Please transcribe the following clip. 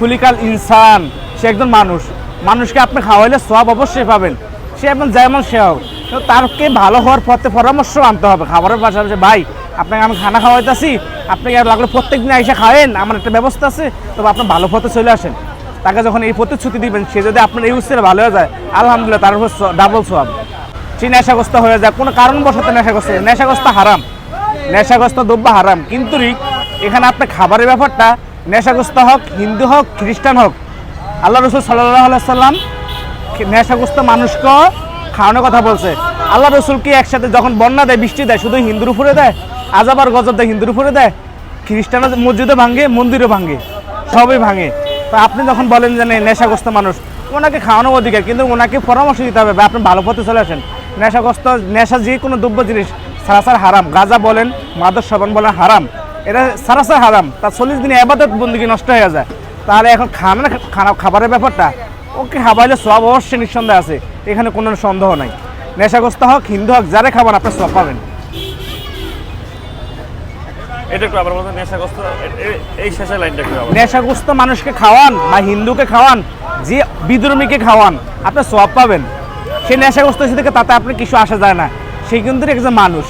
খুলিকাল ইনসান, সে একজন মানুষ। মানুষকে আপনি খাওয়াইলে সব অবশ্যই পাবেন। সে এখন যেমন সে হোক তো তারকে ভালো হওয়ার পথে পরামর্শ আনতে হবে। খাবারের পাশাপাশি, ভাই, আপনাকে আমি খানা খাওয়াইতেছি। আপনি আর লাগলে প্রত্যেক দিন এসে খাওয়েন আমার একটা ব্যবস্থা আছে। তবে আপনার ভালো পথে চলে আসেন। তাকে যখন এই প্রতিশ্রুতি দিবেন, সে যদি আপনার এই উৎসে ভালো হয়ে যায়, আলহামদুলিল্লাহ তার উপর ডাবল সোয়াব সে নেশাগ্রস্ত হয়ে যায়। কোনো কারণবশত নেশাগ্রস্ত। নেশাগ্রস্ত হারাম। নেশাগ্রস্ত দ্রব্য হারাম। কিন্তু এখানে আপনার খাবারের ব্যাপারটা নেশাগ্রস্ত হোক, হিন্দু হোক, খ্রিস্টান হোক, আল্লাহ রসুল সাল্লাহ সাল্লাম নেশাগ্রস্ত মানুষকে খাওয়ানোর কথা বলছে। আল্লাহ রসুল কি একসাথে যখন বন্যা দেয়, বৃষ্টি দেয়, শুধু হিন্দুর উপরে দেয়, আজাব আর গজব দেয় হিন্দুর উপরে দেয়? খ্রিস্টান মসজিদে ভাঙে, মন্দিরও ভাঙে, সবই ভাঙে। তো আপনি যখন বলেন যে নেশাগ্রস্ত মানুষ, ওনাকে খাওয়ানোর অধিকার, কিন্তু ওনাকে পরামর্শ দিতে হবে আপনি ভালো পথে চলে আসেন। নেশাগ্রস্ত, নেশা যে কোনো দ্রব্য জিনিস সারাসার হারাম, গাঁজা বলেন, মাদক সেবন বলেন, হারাম। এটা সারাসার হারাম। তার চল্লিশ দিনে আবাদত বন্দিকে নষ্ট হয়ে যায়। তাহলে এখন খানা খানা খাবারের ব্যাপারটা? ওকে খাবাইলে সব অবশ্যই নিঃসন্দেহ আছে। এখানে কোনো সন্দেহ নাই। নেশাগ্রস্ত হোক হিন্দু হোক যারা খাবার আপনি সব পাবেন। নেশাগ্রস্ত মানুষকে খাওয়ান বা হিন্দুকে খাওয়ান যে বিদ্রোমীকে খাওয়ান আপনি সব পাবেন। সে নেশাগ্রস্ত থেকে তাতে আপনি কিছু আসা যায় না। সে কিন্তু একজন মানুষ।